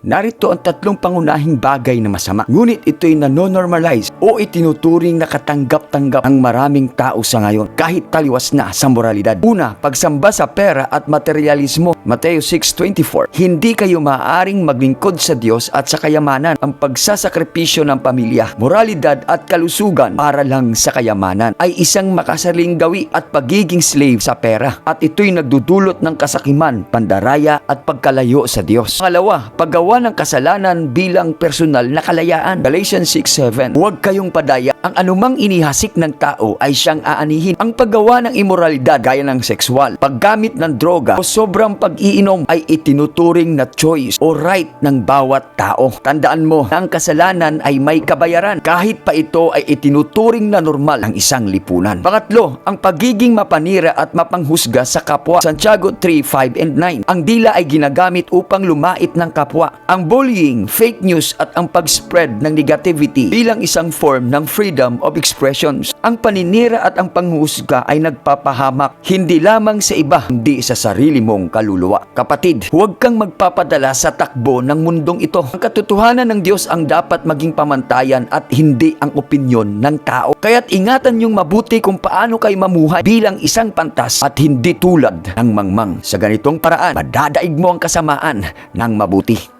Narito ang tatlong pangunahing bagay na masama. Ngunit ito'y nanonormalize o itinuturing na katanggap-tanggap ng maraming tao sa ngayon kahit taliwas na sa moralidad. Una, pagsamba sa pera at materialismo. Mateo 6.24 Hindi kayo maaaring maglingkod sa Diyos at sa kayamanan ang pagsasakripisyo ng pamilya, moralidad at kalusugan para lang sa kayamanan ay isang makasaling gawi at pagiging slave sa pera at ito'y nagdudulot ng kasakiman, pandaraya at pagkalayo sa Diyos. Pangalawa, paggawa ng kasalanan bilang personal na kalayaan. Galatians 6.7 Huwag kayong padaya. Ang anumang inihasik ng tao ay siyang aanihin. Ang paggawa ng imoralidad gaya ng sexual, paggamit ng droga o sobrang pag-iinom ay itinuturing na choice o right ng bawat tao. Tandaan mo ang kasalanan ay may kabayaran kahit pa ito ay itinuturing na normal ng isang lipunan. Pangatlo, ang pagiging mapanira at mapanghusga sa kapwa. Santiago 3, 5 and 9. Ang dila ay ginagamit upang lumait ng kapwa. Ang bullying, fake news at ang pag-spread ng negativity bilang isang form ng freedom of expressions. Ang paninira at ang panghusga ay nagpapahamak hindi lamang sa iba, hindi sa sarili mong kaluluwa. Kapatid, huwag kang magpapadala sa takbo ng mundong ito. Ang katotohanan ng Diyos ang dapat maging pamantayan at hindi ang opinyon ng tao. Kaya't ingatan niyong mabuti kung paano kayo mamuhay bilang isang pantas at hindi tulad ng mangmang. Sa ganitong paraan, madadaig mo ang kasamaan ng mabuti.